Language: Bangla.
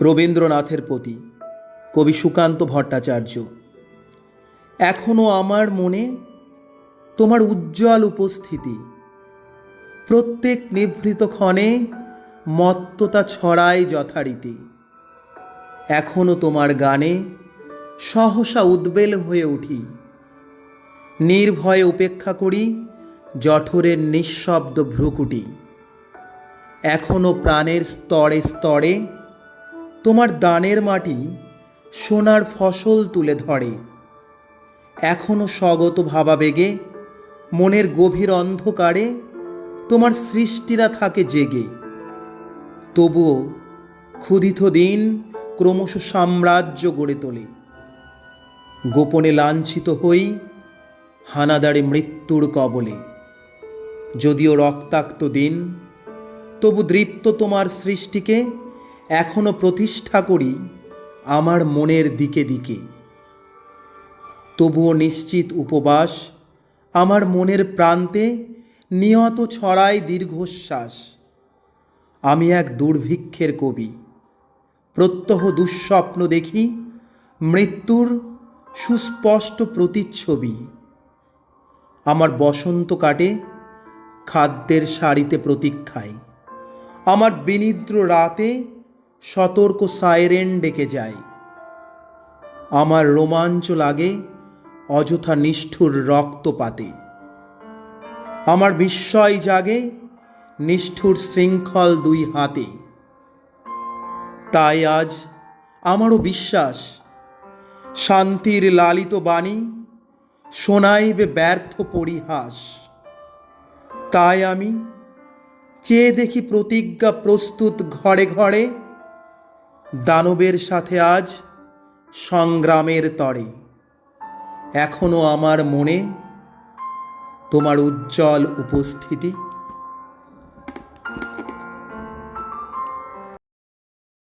রবীন্দ্রনাথের প্রতি কবি সুকান্ত ভট্টাচার্য, এখনও আমার মনে তোমার উজ্জ্বল উপস্থিতি। প্রত্যেক নিভৃত ক্ষণে মত্ততা ছড়ায় যথারীতি। এখনও তোমার গানে সহসা উদ্বেল হয়ে উঠি। নির্ভয়ে উপেক্ষা করি জঠরের নিঃশব্দ ভ্রুকুটি। এখনও প্রাণের স্তরে স্তরে তোমার দানের মাটি সোনার ফসল তুলে ধরে। এখনও স্বগত ভাবাবেগে, মনের গভীর অন্ধকারে তোমার সৃষ্টিরা থাকে জেগে। তবুও ক্ষুধিত দিন ক্রমশ সাম্রাজ্য গড়ে তোলে। গোপনে লাঞ্ছিত হই হানাদারে মৃত্যুর কবলে। যদিও রক্তাক্ত দিন, তবু দৃপ্ত তোমার সৃষ্টিকে এখনও প্রতিষ্ঠা করি আমার মনের দিকে দিকে। তবুও নিশ্চিত উপবাস আমার মনের প্রান্তে নিয়ত ছড়ায় দীর্ঘশ্বাস। আমি এক দুর্ভিক্ষের কবি। প্রত্যহ দুঃস্বপ্ন দেখি মৃত্যুর সুস্পষ্ট প্রতিচ্ছবি। আমার বসন্ত কাটে খাদ্যের সারিতে প্রতীক্ষায়। আমার বিনিদ্র রাতে সতর্ক সাইরেন ডেকে যায় আমার রোমাঞ্চ লাগে অযথা নিষ্ঠুর রক্তপাতে। আমার বিস্ময় জাগে নিষ্ঠুর শৃঙ্খল দুই হাতে। তাই আজ আমারও বিশ্বাস, শান্তির লালিত বাণী শোনাইবে ব্যর্থ পরিহাস। তাই আমি চেয়ে দেখি প্রতিজ্ঞা প্রস্তুত ঘরে ঘরে দানবের সাথে আজ সংগ্রামের তরে। এখনও আমার মনে তোমার উজ্জ্বল উপস্থিতি।